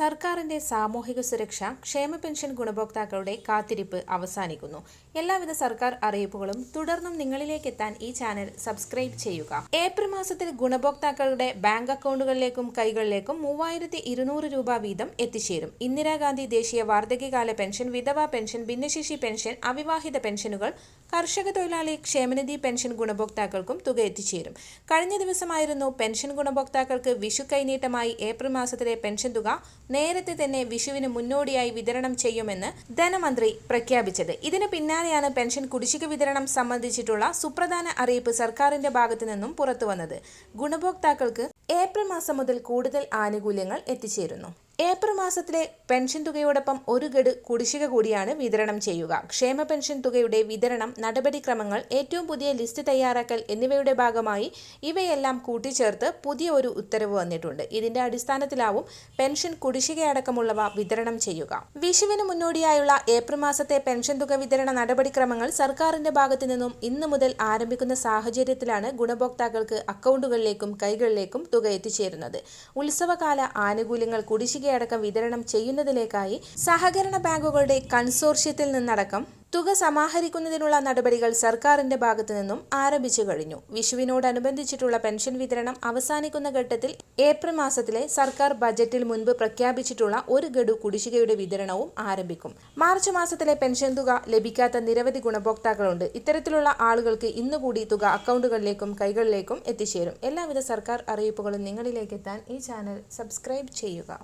സർക്കാരിന്റെ സാമൂഹിക സുരക്ഷ ക്ഷേമ പെൻഷൻ ഗുണഭോക്താക്കളുടെ കാത്തിരിപ്പ് അവസാനിക്കുന്നു. എല്ലാവിധ സർക്കാർ അറിയിപ്പുകളും തുടർന്നും നിങ്ങളിലേക്ക് എത്താൻ ഈ ചാനൽ സബ്സ്ക്രൈബ് ചെയ്യുക. ഏപ്രിൽ മാസത്തിൽ ഗുണഭോക്താക്കളുടെ ബാങ്ക് അക്കൗണ്ടുകളിലേക്കും കൈകളിലേക്കും മൂവായിരത്തി ഇരുന്നൂറ് രൂപ വീതം എത്തിച്ചേരും. ഇന്ദിരാഗാന്ധി ദേശീയ വാർദ്ധക്യകാല പെൻഷൻ വിധവാ പെൻഷൻ ഭിന്നശേഷി പെൻഷൻ അവിവാഹിത പെൻഷനുകൾ കർഷക തൊഴിലാളി ക്ഷേമനിധി പെൻഷൻ ഗുണഭോക്താക്കൾക്കും തുക എത്തിച്ചേരും. കഴിഞ്ഞ ദിവസമായിരുന്നു പെൻഷൻ ഗുണഭോക്താക്കൾക്ക് വിഷു കൈനീട്ടമായി ഏപ്രിൽ മാസത്തിലെ പെൻഷൻ തുക നേരത്തെ തന്നെ വിഷുവിന് മുന്നോടിയായി വിതരണം ചെയ്യുമെന്ന് ധനമന്ത്രി പ്രഖ്യാപിച്ചത്. ഇതിന് പിന്നാലെയാണ് പെൻഷൻ കുടിശ്ശിക വിതരണം സംബന്ധിച്ചിട്ടുള്ള സുപ്രധാന അറിയിപ്പ് സർക്കാരിന്റെ ഭാഗത്തു നിന്നും പുറത്തുവന്നത്. ഗുണഭോക്താക്കൾക്ക് ഏപ്രിൽ മാസം മുതൽ കൂടുതൽ ആനുകൂല്യങ്ങൾ എത്തിച്ചേരുന്നു. ഏപ്രിൽ മാസത്തിലെ പെൻഷൻ തുകയോടൊപ്പം ഒരു ഗഡ് കുടിശ്ശിക കൂടിയാണ് വിതരണം ചെയ്യുക. ക്ഷേമ പെൻഷൻ തുകയുടെ വിതരണം നടപടിക്രമങ്ങൾ ഏറ്റവും പുതിയ ലിസ്റ്റ് തയ്യാറാക്കൽ എന്നിവയുടെ ഭാഗമായി ഇവയെല്ലാം കൂട്ടിച്ചേർത്ത് പുതിയ ഒരു ഉത്തരവ് വന്നിട്ടുണ്ട്. ഇതിന്റെ അടിസ്ഥാനത്തിലാവും പെൻഷൻ കുടിശ്ശികയടക്കമുള്ളവ വിതരണം ചെയ്യുക. വിഷുവിന് മുന്നോടിയായുള്ള ഏപ്രിൽ മാസത്തെ പെൻഷൻ തുക വിതരണ നടപടിക്രമങ്ങൾ സർക്കാരിന്റെ ഭാഗത്തു നിന്നും ഇന്നു മുതൽ ആരംഭിക്കുന്ന സാഹചര്യത്തിലാണ് ഗുണഭോക്താക്കൾക്ക് അക്കൗണ്ടുകളിലേക്കും കൈകളിലേക്കും തുക എത്തിച്ചേരുന്നത്. ഉത്സവകാല ആനുകൂല്യങ്ങൾ കുടിശ്ശിക അടക്കം വിതരണം ചെയ്യുന്നതിലേക്കായി സഹകരണ ബാങ്കുകളുടെ കൺസോർഷ്യത്തിൽ നിന്നടക്കം തുക സമാഹരിക്കുന്നതിനുള്ള നടപടികൾ സർക്കാരിന്റെ ഭാഗത്തു നിന്നും ആരംഭിച്ചു കഴിഞ്ഞു. വിഷുവിനോടനുബന്ധിച്ചിട്ടുള്ള പെൻഷൻ വിതരണം അവസാനിക്കുന്ന ഘട്ടത്തിൽ ഏപ്രിൽ മാസത്തിലെ സർക്കാർ ബജറ്റിൽ മുൻപ് പ്രഖ്യാപിച്ചിട്ടുള്ള ഒരു ഗഡു കുടിശ്ശികയുടെ വിതരണവും ആരംഭിക്കും. മാർച്ച് മാസത്തിലെ പെൻഷൻ തുക ലഭിക്കാത്ത നിരവധി ഗുണഭോക്താക്കളുണ്ട്. ഇത്തരത്തിലുള്ള ആളുകൾക്ക് ഇന്നുകൂടി തുക അക്കൗണ്ടുകളിലേക്കും കൈകളിലേക്കും എത്തിച്ചേരും. എല്ലാവിധ സർക്കാർ അറിയിപ്പുകളും നിങ്ങളിലേക്ക് എത്താൻ ഈ ചാനൽ സബ്സ്ക്രൈബ് ചെയ്യുക.